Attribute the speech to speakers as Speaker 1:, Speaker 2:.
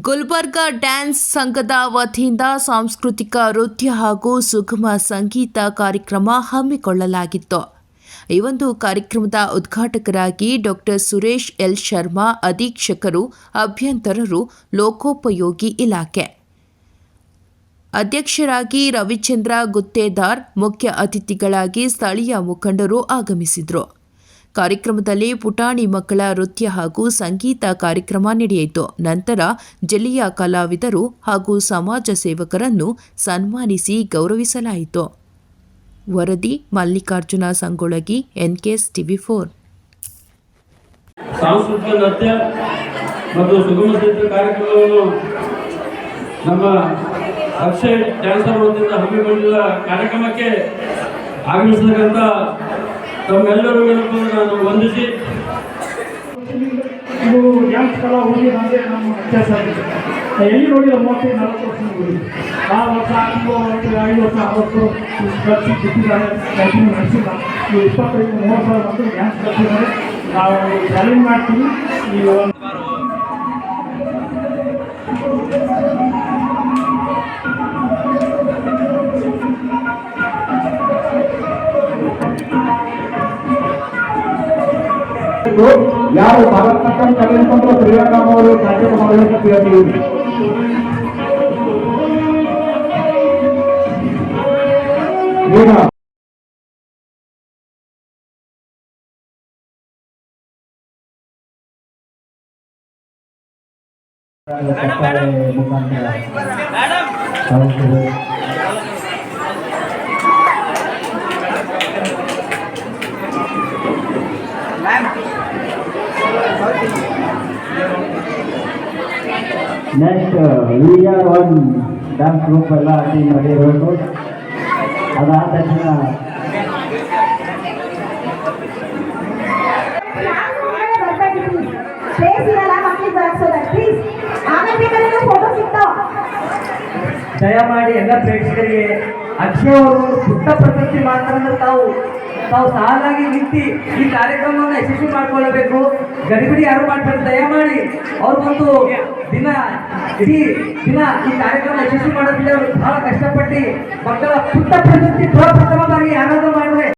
Speaker 1: Gulbarga dance ಸಂಘದ ವತಿಯಿಂದ ಸಾಂಸ್ಕೃತಿಕ, ನೃತ್ಯ ಹಾಗೂ ಸುಗಮ ಸಂಗೀತ ಕಾರ್ಯಕ್ರಮ ಹಮ್ಮಿಕೊಳ್ಳಲಾಗಿತ್ತು. ಈ ಒಂದು ಕಾರ್ಯಕ್ರಮದ ಉದ್ಘಾಟಕರಾಗಿ ಡಾಕ್ಟರ್ ಸುರೇಶ್ ಎಲ್ ಶರ್ಮಾ, ಅಧೀಕ್ಷಕರು, ಅಭ್ಯಂತರರು, ಲೋಕೋಪಯೋಗಿ ಇಲಾಖೆ. ಅಧ್ಯಕ್ಷರಾಗಿ ರವಿಚಂದ್ರ ಗುತ್ತೇದಾರ್, ಮುಖ್ಯ ಅತಿಥಿಗಳಾಗಿ ಸ್ಥಳೀಯ ಮುಖಂಡರು ಆಗಮಿಸಿದರು. ಕಾರ್ಯಕ್ರಮದಲ್ಲಿ ಪುಟಾಣಿ ಮಕ್ಕಳ ನೃತ್ಯ ಹಾಗೂ ಸಂಗೀತ ಕಾರ್ಯಕ್ರಮ ನಡೆಯಿತು. ನಂತರ ಜಿಲ್ಲೆಯ ಕಲಾವಿದರು ಹಾಗೂ ಸಮಾಜ ಸೇವಕರನ್ನು ಸನ್ಮಾನಿಸಿ ಗೌರವಿಸಲಾಯಿತು. ವರದಿ Mallikarjuna Sangolagi, NKS TV four.
Speaker 2: ಸಾಂಸ್ಕೃತಿಕ ನೃತ್ಯ ಮತ್ತು ಸುಗಮ ಸಂಗೀತ ಕಾರ್ಯಕ್ರಮವನ್ನು ನಮ್ಮ ಅಕ್ಷಯ್ ಡ್ಯಾನ್ಸರ್ ವತಿಯಿಂದ ಹಮ್ಮಿಕೊಂಡಿರುವ ಕಾರ್ಯಕ್ರಮಕ್ಕೆ ಆಗಮಿಸತಕ್ಕಂಥ ತಮ್ಮೆಲ್ಲರಿಗೂ ನಾನು ವಂದಿಸಿ.
Speaker 3: ಇದು ಡ್ಯಾನ್ಸ್ ಕಲಾ ಹೋಗಿ ಅಂದರೆ ನಮ್ಮ ವ್ಯತ್ಯಾಸ ಎಲ್ಲಿ ನೋಡಿದ ಮೂವತ್ತೈದು, ನಲವತ್ತು ವರ್ಷ ನೋಡಿ ಆ ವರ್ಷ ಐದು ವರ್ಷ ಐದು ವರ್ಷ, ಅರವತ್ತು ವರ್ಷ ಬಿಟ್ಟಿದ್ದಾರೆ. ಕಂಟಿನ್ಯೂ ನಡೆಸಿಲ್ಲ. ಈ ಇಪ್ಪತ್ತೈದು, ಮೂವತ್ತು ಸಾವಿರ ಮಕ್ಕಳು ಡ್ಯಾನ್ಸ್ ಕಲಿಸಿದ್ದಾರೆ ನಾವು ಚಾಲೆಂಜ್ ಮಾಡ್ತೀವಿ. ಈ ಒಂದು
Speaker 4: ಯಾರು ಭಾರತನಾಟ್ಯಂ ಕಲಿತಂದ್ರೆ ಶ್ರೀರಂಗಂ ಅವರು ಕಾರ್ಯಕ್ರಮ ಮಾಡಬೇಕು ಹೇಳ್ತೀವಿ ಈಗ ಮುಖಾಂತರ ಹೌದು. next we are one dance group ಎಲ್ಲ ಟೀಮ್ ನಡೆಯಬೇಕು ಅದಾದ ತಕ್ಷಣ
Speaker 5: ಫೇಸ್ ಇರಲ್ಲ ಮಕ್ಳಿಗೆ ಬರಕ್ಸೋದ ಪ್ಲೀಸ್ ಆಮೇಲೆ ಬೇಕಾದ್ರೆ ಫೋಟೋ ಸಿಗ್ತಾವ
Speaker 6: ದಯಮಾಡಿ ಎಲ್ಲ ಪ್ರೇಕ್ಷಕರಿಗೆ ಅಕ್ಷಯ್ ಅವರು ಪುಟ್ಟ ಪ್ರಶಸ್ತಿ ಮಾಡ್ತಾರಂದ್ರೆ ತಾವು ತಾವು ಸಾಲಾಗಿ ನಿಂತಿ ಈ ಕಾರ್ಯಕ್ರಮವನ್ನು ಯಶಸ್ವಿ ಮಾಡ್ಕೊಳ್ಳಬೇಕು. ಗಡಿಬಿಡಿ ಯಾರು ಮಾಡ್ತಾರೆ ದಯಮಾಡಿ ಅವ್ರು ಒಂದು ದಿನ ಇಡೀ ದಿನ ಈ ಕಾರ್ಯಕ್ರಮ ಯಶಸ್ವಿ ಮಾಡೋದಕ್ಕೆ ಅವರು ಬಹಳ ಕಷ್ಟಪಟ್ಟು ಮಕ್ಕಳ ಪುಟ್ಟ ಪ್ರಶಸ್ತಿ ಪ್ರಪ್ರಥಮವಾಗಿ ಯಾರಾದರೂ ಮಾಡಿದ್ರೆ